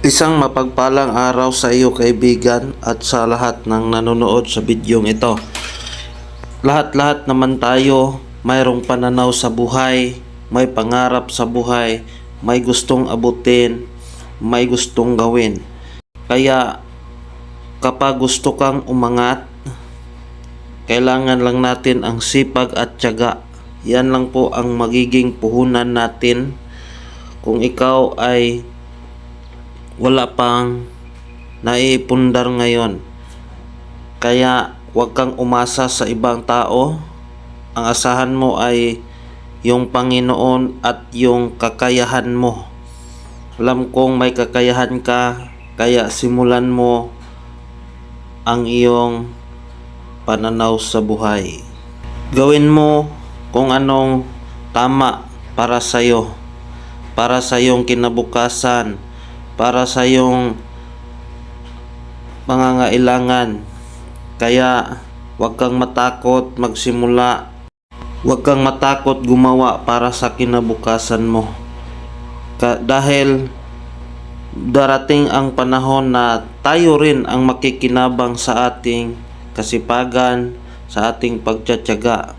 Isang mapagpalang araw sa iyo kaibigan at sa lahat ng nanonood sa bidyong ito. Lahat-lahat naman tayo mayroong pananaw sa buhay, may pangarap sa buhay, may gustong abutin, may gustong gawin. Kaya kapag gusto kang umangat, kailangan lang natin ang sipag at tiyaga. Yan lang po ang magiging puhunan natin kung ikaw ay wala pang naipundar ngayon. Kaya huwag kang umasa sa ibang tao. Ang asahan mo ay yung Panginoon at yung kakayahan mo. Alam kong may kakayahan ka, kaya simulan mo ang iyong pananaw sa buhay. Gawin mo kung anong tama para sa iyo, para sa iyong kinabukasan, para sa iyong pangangailangan. Kaya huwag kang matakot magsimula. Huwag kang matakot gumawa para sa kinabukasan mo. Ka- dahil darating ang panahon na tayo rin ang makikinabang sa ating kasipagan, sa ating pagtsatsaga.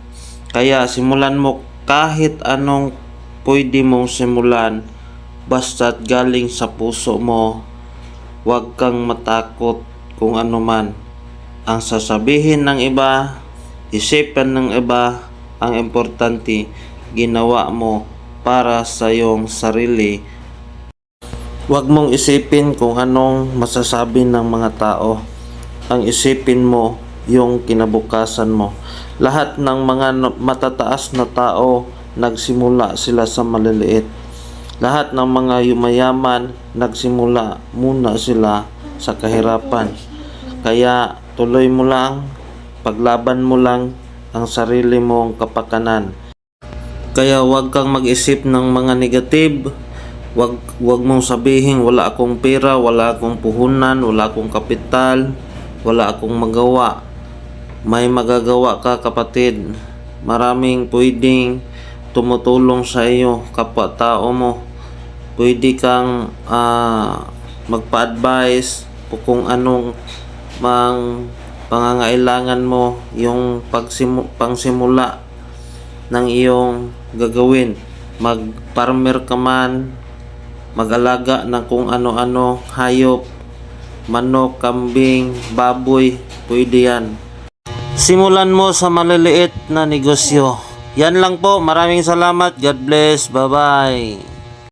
Kaya simulan mo kahit anong pwede mong simulan basta't galing sa puso mo. Huwag kang matakot kung ano man. Ang sasabihin ng iba, isipan ng iba, ang importante, ginawa mo para sa iyong sarili Huwag mong isipin kung anong masasabi ng mga tao. Ang isipin mo yung kinabukasan mo. Lahat ng mga matataas na tao nagsimula sila sa maliliit. Lahat ng mga yumayaman nagsimula muna sila sa kahirapan. Kaya tuloy mo lang, paglaban mo lang ang sarili mong kapakanan. Kaya huwag kang mag-isip ng mga negative. Wag wag mong sabihin wala akong pera, wala akong puhunan, wala akong kapital, wala akong magawa. May magagawa ka kapatid. Maraming pwedeng tumutulong sa iyo, kapwa-tao mo. Pwede kang ah, magpa-advise kung anong mang pangangailangan mo yung pagsimu- pangsimula ng iyong gagawin. Mag-farmer ka man, mag-alaga ng kung ano-ano, hayop, manok, kambing, baboy, pwede yan. Simulan mo sa maliliit na negosyo. Yan lang po. Maraming salamat. God bless. Bye-bye.